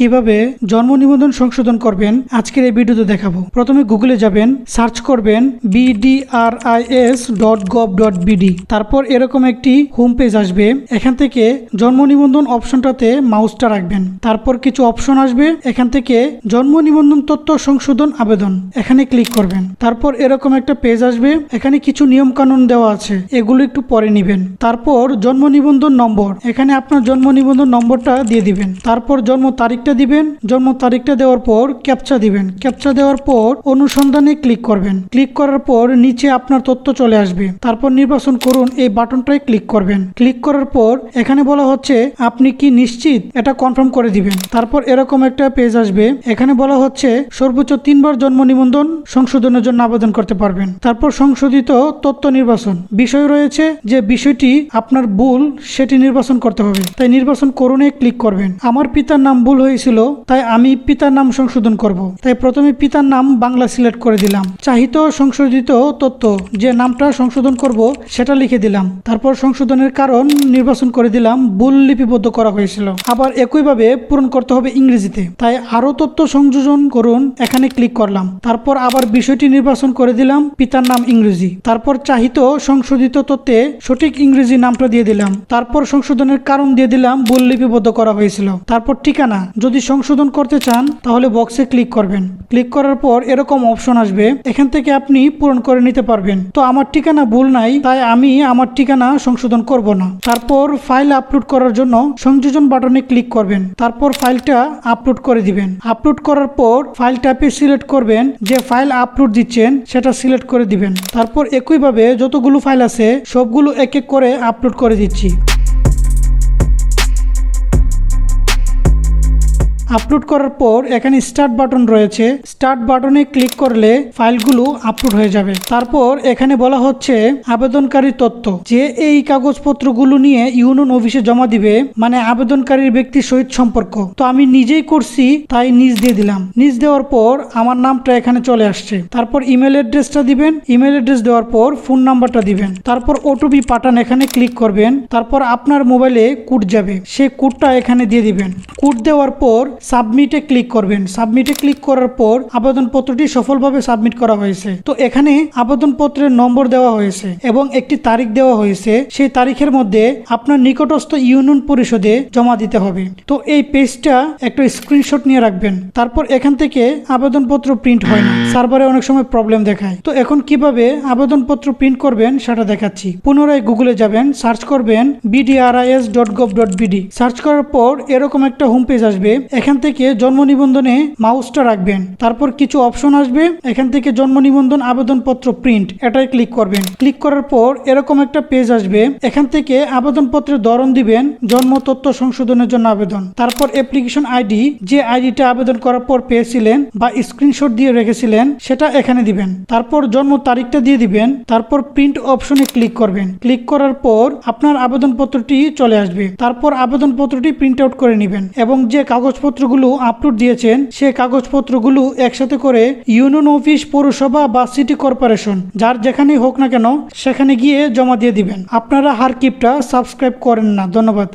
কীভাবে জন্ম নিবন্ধন সংশোধন করবেন, আজকের এই ভিডিওতে দেখাবো। প্রথমে গুগলে যাবেন, সার্চ করবেন BDRIS dot gov dot BD তারপর এরকম একটি হোম পেজ আসবে, এখান থেকে জন্ম নিবন্ধন অপশনটাতে মাউসটা রাখবেন। তারপর কিছু অপশন আসবে, এখান থেকে জন্ম নিবন্ধন তথ্য সংশোধন আবেদন, এখানে ক্লিক করবেন। তারপর এরকম একটা পেজ আসবে, এখানে কিছু নিয়ম কানুন দেওয়া আছে, এগুলো একটু পরে নিবেন। তারপর জন্ম নিবন্ধন নম্বর, এখানে আপনার জন্ম নিবন্ধন নম্বরটা দিয়ে দিবেন। তারপর জন্ম তারিখটা দিবেন, জন্ম তারিখটা দেওয়ার পর ক্যাপচা দিবেন। ক্যাপচা দেওয়ার পর অনুসন্ধানে ক্লিক করবেন। ক্লিক করার পর নিচে আপনার তথ্য চলে আসবে। তারপর নির্বাচন করুন এই বাটনটায় ক্লিক করবেন। ক্লিক করার পর এখানে বলা হচ্ছে, আপনি কি নিশ্চিত? এটা কনফার্ম করে দিবেন। তারপর এরকম একটা পেজ আসবে। এখানে বলা হচ্ছে, সর্বোচ্চ তিনবার জন্ম নিবন্ধন, সংশোধনের জন্য আবেদন করতে পারবেন। তারপর সংশোধিত তথ্য নির্বাচন। বিষয় রয়েছে যে বিষয়টি আপনার ভুল, সেটি নির্বাচন করতে হবে। তাই নির্বাচন করুনে ক্লিক করবেন। আমার পিতার নাম ভুল হয়েছিল তাই আমি পিতার নাম সংশোধন করব। তাই প্রথমে পিতার নাম বাংলা সিলেক্ট করে দিলাম। চাহিত সংশোধিত তথ্য যে নামটা সংশোধন করব, সেটা লিখে দিলাম। তারপর সংশোধনের কারণ নির্বাচন করে দিলাম, ভুল লিপিবদ্ধ করা হয়েছিল। আবার একইভাবে পূরণ করতে হবে ইংরেজিতে। তাই আরও তথ্য সংযোজন করুন, এখানে ক্লিক করলাম। তারপর আবার বিষয়টি নির্বাচন করে দিলাম, পিতার নাম ইংরেজি। তারপর চাহিত সংশোধিত তথ্যে সঠিক ইংরেজি নামটা দিয়ে দিলাম। তারপর সংশোধনের কারণ দিয়ে দিলাম, ভুল লিপিবদ্ধ করা হয়েছিল। তারপর ঠিকানা যদি সংশোধন করতে চান, তাহলে বক্সে ক্লিক করবেন। ক্লিক করার পর এরকম অপশন আসবে। এখান থেকে আপনি পূরণ করে নিতে পারবেন। তো আমার ঠিকানা ভুল নাই, তাই আমি আমার ঠিকানা সংশোধন করব না। তারপর ফাইল আপলোড করার জন্য সংযোজন বাটনে ক্লিক করবেন। তারপর ফাইলটা আপলোড করে দিবেন। আপলোড করার পর ফাইল ট্যাপে সিলেক্ট করবেন, যে ফাইল আপলোড দিচ্ছেন, সেটা সিলেক্ট করে দিবেন। তারপর একইভাবে যতগুলো ফাইল আছে, সবগুলো এক এক করে আপলোড করে দিচ্ছি। আপলোড করার পর এখানে স্টার্ট বাটন রয়েছে। স্টার্ট বাটনে ক্লিক করলে ফাইলগুলো আপলোড হয়ে যাবে। তারপর এখানে বলা হচ্ছে আবেদনকারী তথ্য। যে এই কাগজপত্রগুলো নিয়ে ইউনিয়ন অফিসে জমা দিবে মানে আবেদনকারীর ব্যক্তির সহিত সম্পর্ক। তো আমি নিজেই করছি, তাই নিজ দিয়ে দিলাম। নিজ দেওয়ার পর আমার নামটা এখানে চলে আসছে। তারপর ইমেল অ্যাড্রেসটা দিবেন। ইমেল অ্যাড্রেস দেওয়ার পর ফোন নাম্বারটা দিবেন। তারপর ওটিপি পাঠান এখানে ক্লিক করবেন। তারপর আপনার মোবাইলে কোড যাবে। সেই কোডটা এখানে দিয়ে দিবেন। কোড দেওয়ার পর সাবমিটে ক্লিক করবেন। সাবমিটে ক্লিক করার পর আবেদনপত্রটি সফলভাবে সাবমিট করা হয়েছে। তো এখানে আবেদনপত্রের নম্বর দেওয়া হয়েছে এবং একটি তারিখ দেওয়া হয়েছে। সেই তারিখের মধ্যে আপনার নিকটস্থ ইউনিয়ন পরিষদে জমা দিতে হবে। তো এই পেজটা একটা স্ক্রিনশট নিয়ে রাখবেন। তারপর এখান থেকে আবেদনপত্র প্রিন্ট হয় না। সার্ভারে অনেক সময় প্রবলেম দেখায়। তো এখন কীভাবে আবেদনপত্র প্রিন্ট করবেন সেটা দেখাচ্ছি। পুনরায় গুগলে যাবেন, সার্চ করবেন BDRIS dot gov dot BD search করার পর এরকম একটা হোম পেজ আসবে। এখান থেকে জন্ম নিবন্ধনে মাউসটা রাখবেন। তারপর কিছু অপশন আসবে। এখান থেকে জন্ম নিবন্ধন আবেদনপত্র প্রিন্ট এটাই ক্লিক করবেন। ক্লিক করার পর এরকম একটা পেজ আসবে। এখান থেকে আবেদনপত্রের ধরন দিবেন, জন্ম, তথ্য সংশোধনের জন্য আবেদন। তারপর অ্যাপ্লিকেশন আইডি যে আইডিটা আবেদন করার পর পেয়েছিলেন বা স্ক্রিনশট দিয়ে রেখেছিলেন, সেটা এখানে দিবেন। তারপর জন্ম তারিখটা দিয়ে দিবেন। তারপর প্রিন্ট অপশনে ক্লিক করবেন। ক্লিক করার পর আপনার আবেদনপত্রটি চলে আসবে। তারপর আবেদনপত্রটি প্রিন্ট আউট করে নেবেন এবং যে কাগজপত্রগুলো আপলোড দিয়েছেন, সে কাগজপত্রগুলো একসাথে করে ইউনিয়ন অফিস, পৌরসভা বা সিটি কর্পোরেশন যার যেখানেই হোক না কেন, সেখানে গিয়ে জমা দিয়ে দিবেন। আপনারা হারকিপটা সাবস্ক্রাইব করেন না। ধন্যবাদ।